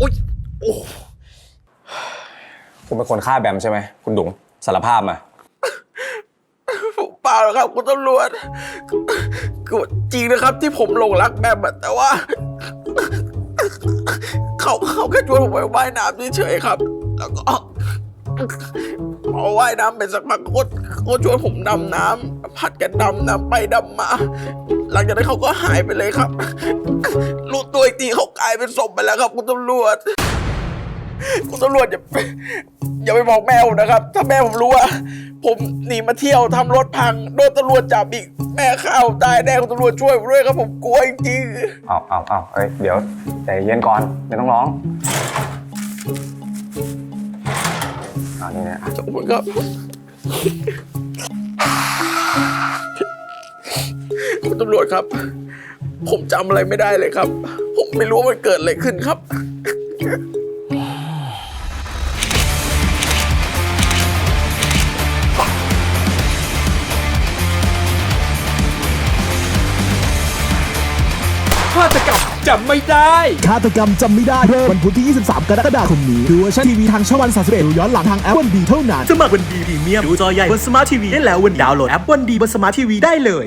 อุ๊ยโอ้คุณเป็นคนฆ่าแบมใช่ไหม คุณดุงสารภาพมา ผมเปล่าครับคุณตำรวจกูจริงนะครับที่ผมหลงรักแบมแต่ว่า เขาเขาแค่ชวนผมไปว่ายน้ำเฉยๆครับ แล้วก็พอว่ายน้ำไปสักพักก็ชวนผมดำน้ำผัดกันดำน้ำไปดำมา หลังจากนั้นเขาก็หายไปเลยครับ รู้ตัวอีกทีเขากลายเป็นศพไปแล้วครับ คุณตำรวจ คุณตำรวจอย่าไปอย่าไปบอกแม่ผมนะครับ ถ้าแม่ผมรู้ว่า ผมหนีมาเที่ยวทำรถพัง โดนตำรวจจับอีก แม่ข้าวตายแน่คุณตำรวจช่วยผมด้วยครับผมกลัวจริงเอาเอาเอาเอ้ย เดี๋ยวใจเย็นก่อนไม่ต้องร้องเอานี่นะ ๆขอบคุณครับ คุณตำรวจครับ ผมจำอะไรไม่ได้เลยครับ ผมไม่รู้ว่ามันเกิดอะไรขึ้นครับ ฆาตกรรมจำไม่ได้ ฆาตกรรมจำไม่ได้เริ่มวันพุธที่ 23 กรกฎาคมนี้ ดูเวอร์ชันทีวีทางช่องวัน31ดูย้อนหลังทางแอปวันดีเท่านั้น สมัครวันดีพรีเมียมดูจอใหญ่บนสมาร์ททีวีได้แล้ววันดาวน์โหลดแอปวันดีบนสมาร์ททีวีได้เลย